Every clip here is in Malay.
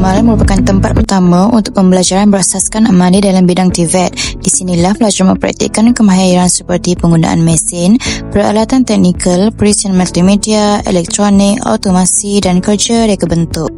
Amal merupakan tempat pertama untuk pembelajaran berasaskan amali dalam bidang TVET. Di sinilah pelajar mempraktikkan kemahiran seperti penggunaan mesin, peralatan teknikal, perisian multimedia, elektronik, automasi dan kerja reka bentuk.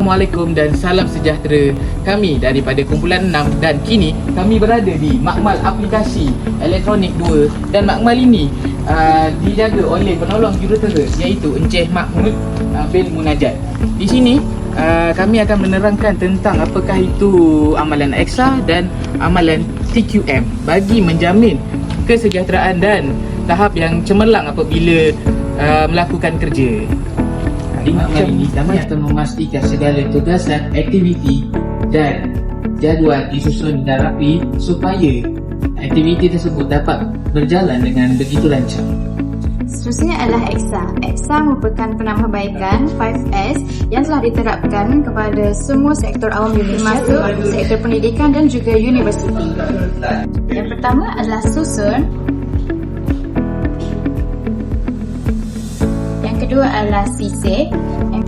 Assalamualaikum dan salam sejahtera kami daripada kumpulan 6 dan kini kami berada di Makmal Aplikasi Elektronik 2 dan Makmal ini uh, dijaga oleh penolong jurutera iaitu Encik Mahmud uh, bin Munajat. Di sini uh, kami akan menerangkan tentang apakah itu amalan EXA dan amalan TQM bagi menjamin kesejahteraan dan tahap yang cemerlang apabila uh, melakukan kerja. Di makmal ini kami akan memastikan segala tugasan, aktiviti dan jadual disusun dan rapi supaya aktiviti tersebut dapat berjalan dengan begitu lancar. Seterusnya adalah EXA. EXA merupakan penambahbaikan 5S yang telah diterapkan kepada semua sektor awam termasuk sektor pendidikan dan juga universiti. Yang pertama adalah susun. Yang kedua adalah sisik. Yang,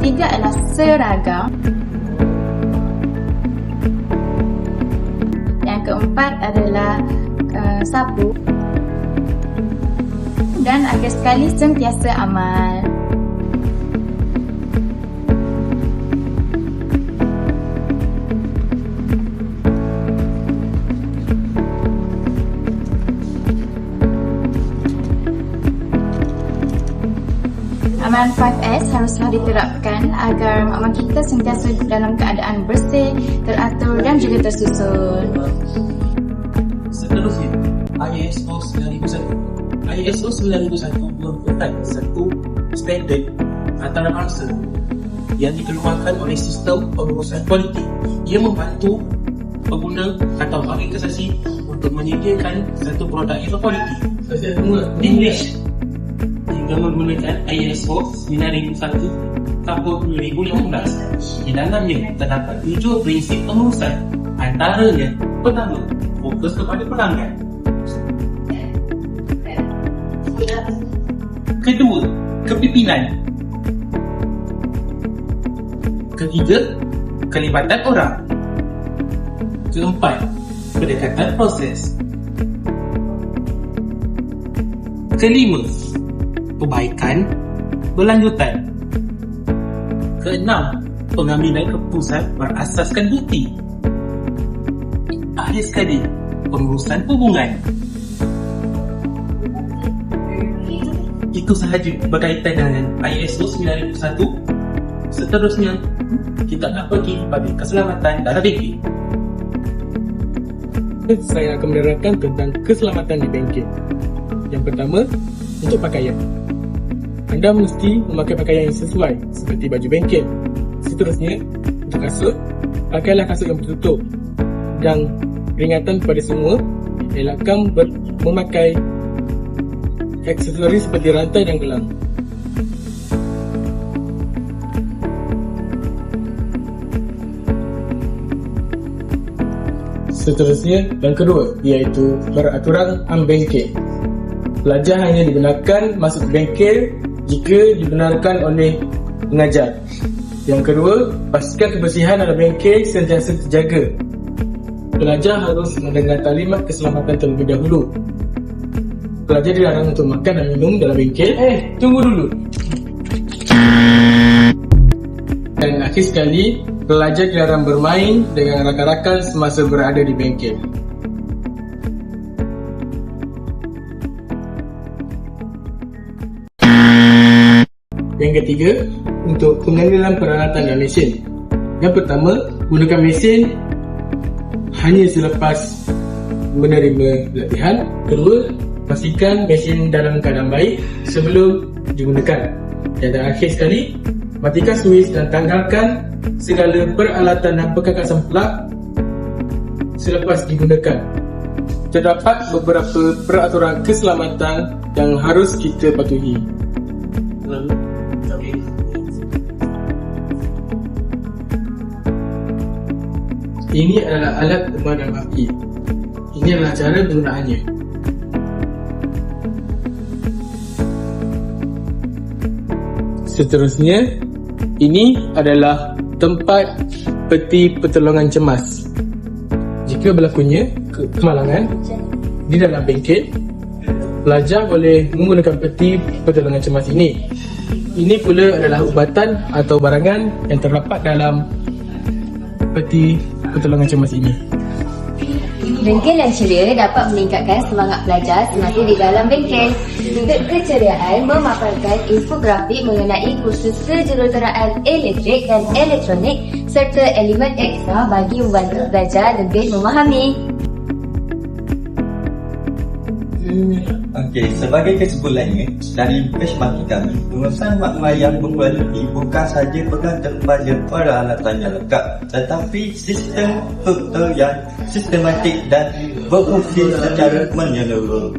ketiga adalah seragam. Yang keempat adalah sapu. Dan akhir sekali sentiasa amal. Amalan 5S haruslah diterapkan agar makmal kita sentiasa dalam keadaan bersih, teratur dan juga tersusun. Seterusnya, ISO 9001. ISO 9001 merupakan satu standard antarabangsa yang dikeluarkan oleh sistem pengurusan kualiti yang membantu pengguna atau organisasi untuk menyediakan satu produk yang kualiti. English hingga menggunakan ISO 9001 tahun 2015. Di dalamnya terdapat tujuh prinsip pengurusan antaranya pertama, fokus kepada pelanggan. Kedua, kepimpinan. Ketiga, kelibatan orang. Keempat, pendekatan proses. Kelima, kebaikan berlanjutan. Keenam, pengambilan keputusan berasaskan bukti. Akhir sekali, pengurusan hubungan. Itu sahaja berkaitan dengan ISO 9001. Seterusnya, kita akan pergi pada keselamatan dalam bengkel. saya akan menerangkan tentang keselamatan di bengkel. Yang pertama, untuk pakaian. Anda mesti memakai pakaian yang sesuai seperti baju bengkel. Seterusnya, untuk kasut, pakailah kasut yang tertutup. Dan peringatan kepada semua, elakkan ber- memakai aksesori seperti rantai dan gelang. Seterusnya, yang kedua, iaitu peraturan ambengkel. Pelajar hanya dibenarkan masuk ke bengkel jika dibenarkan oleh pengajar. Yang kedua, pastikan kebersihan dalam bengkel sentiasa terjaga. Pelajar harus mendengar talimat keselamatan terlebih dahulu. Pelajar dilarang untuk makan dan minum dalam bengkel. Eh, tunggu dulu. Dan akhir sekali, pelajar dilarang bermain dengan rakan-rakan semasa berada di bengkel. Yang ketiga, untuk pengendalian peralatan dan mesin. Yang pertama, gunakan mesin hanya selepas menerima latihan. Kedua, pastikan mesin dalam keadaan baik sebelum digunakan. Dan terakhir sekali, matikan switch dan tanggalkan segala peralatan dan perkakasan plug selepas digunakan. Terdapat beberapa peraturan keselamatan yang harus kita patuhi. Ini adalah alat pemadam api. Ini adalah cara penggunaannya. Seterusnya, ini adalah tempat peti pertolongan cemas. Jika berlakunya ke- kemalangan di dalam bengkel, pelajar boleh menggunakan peti pertolongan cemas ini. Ini pula adalah ubatan atau barangan yang terdapat dalam peti pertolongan cemas ini. Bengkel yang ceria dapat meningkatkan semangat pelajar semasa di dalam bengkel. Sudut keceriaan memaparkan infografik mengenai kursus kejuruteraan elektrik dan elektronik serta elemen ekstra bagi membantu pelajar lebih memahami. Okey, sebagai kesimpulannya, dari benchmarking kami, pengurusan makmal yang berkualiti bukan sahaja bergantung pada peralatan yang lengkap, tetapi sistem tutor yang sistematik dan berfungsi secara menyeluruh.